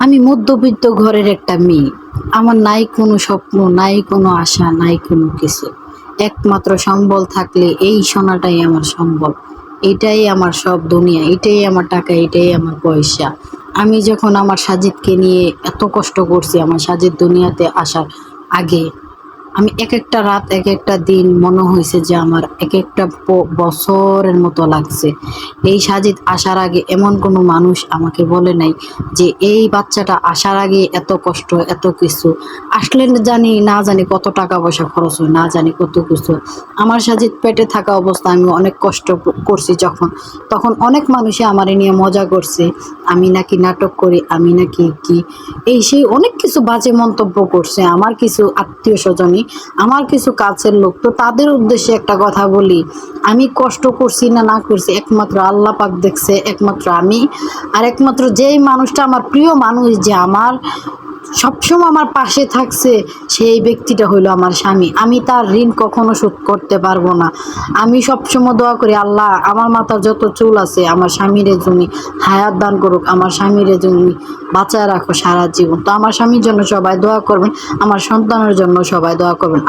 আমি মধ্যবিত্ত ঘরের একটা মেয়ে। আমার নাই কোনো স্বপ্ন, নাই কোনো আশা, নাই কোনো কিছু। একমাত্র সম্বল থাকলে এই সোনাটাই আমার সম্বল। এটাই আমার সব দুনিয়া, এটাই আমার টাকা, এটাই আমার পয়সা। আমি যখন আমার সাজিদকে নিয়ে এত কষ্ট করছি, আমার সাজিদ দুনিয়াতে আসার আগে আমি এক একটা রাত এক একটা দিন মনে হয়েছে যে আমার এক একটা বছরের মতো লাগছে। এই সাজিদ আসার আগে এমন কোনো মানুষ আমাকে বলে নাই যে এই বাচ্চাটা আসার আগে এত কষ্ট, এত কিছু। আসলে জানি, না জানি কত টাকা পয়সা খরচ হয়, না জানি কত কিছু। আমার সাজিদ পেটে থাকা অবস্থা আমি অনেক কষ্ট করছি যখন। তখন অনেক মানুষই আমার নিয়ে মজা করছে। আমি নাকি নাটক করি, আমি নাকি কি। এই সেই অনেক কিছু বাজে মন্তব্য করছে। আমার কিছু আত্মীয় স্বজনই আমার কিছু কাছের লোক, তো তাদের উদ্দেশ্যে একটা কথা বলি। আমি কষ্ট করছি না না করছি, একমাত্র আল্লাহ পাক দেখছে, একমাত্র আমি। আর একমাত্র যেই মানুষটা আমার প্রিয় মানুষ যে আমার সবসময় আমার পাশে থাকছে সেই ব্যক্তিটা হলো আমার স্বামী। আমি তার ঋণ কখনো শোধ করতে পারব না। আমি সবসময় দোয়া করি, আল্লাহ, আমার মাথার যত চুল আছে, আমার স্বামীরে জমি হায়াত দান করুক, আমার স্বামীরে জমি বাঁচায় রাখো সারা জীবন। তো আমার স্বামীর জন্য সবাই দোয়া করবেন, আমার সন্তানের জন্য সবাই দোয়া করবেন।